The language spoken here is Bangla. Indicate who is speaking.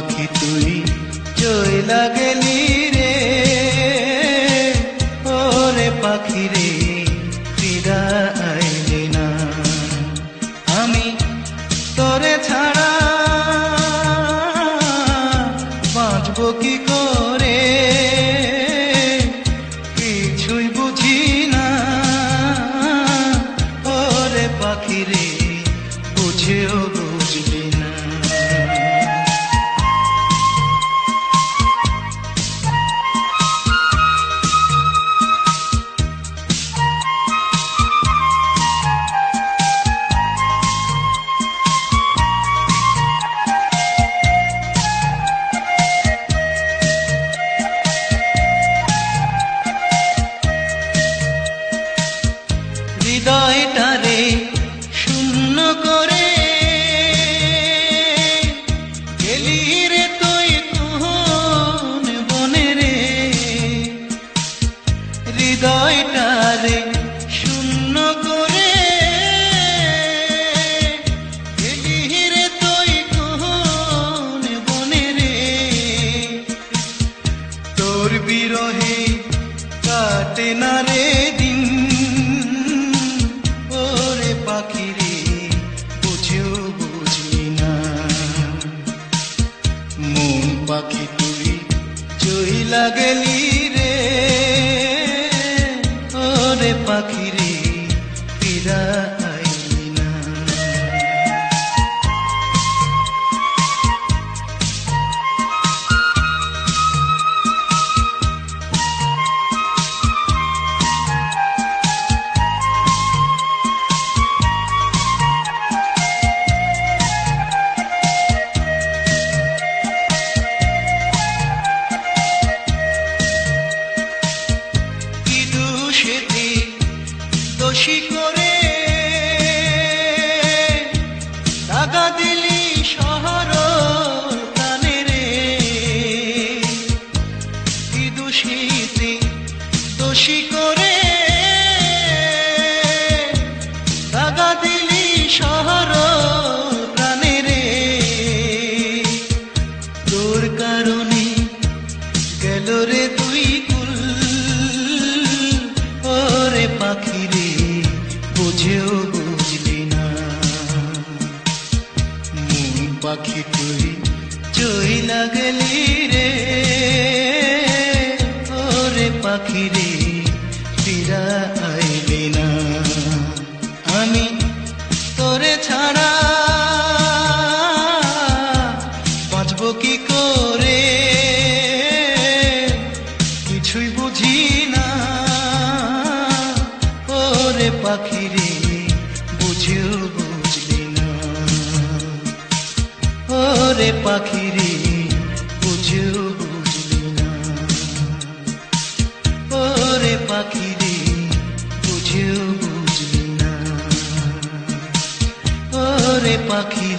Speaker 1: পাখি তুই চইলা গেলি রে। ওরে পাখি রে না। আমি তোরে ছাড়া বাঁচব কি করে? তোর বিরহে কাটে না রে দোষীতে দোষী করে পাখি তুই চইলা গেলি রে। ওরে পাখি রে, ফিরা আইলি না। আমি তোরে ছাড়া বাঁচবো কি করে? কিছুই বুঝি না। ওরে পাখি রে। ওরে পাখি রে বুঝেও বুঝলি না। ওরে পাখি রে বুঝেও বুঝলি না। ওরে পাখি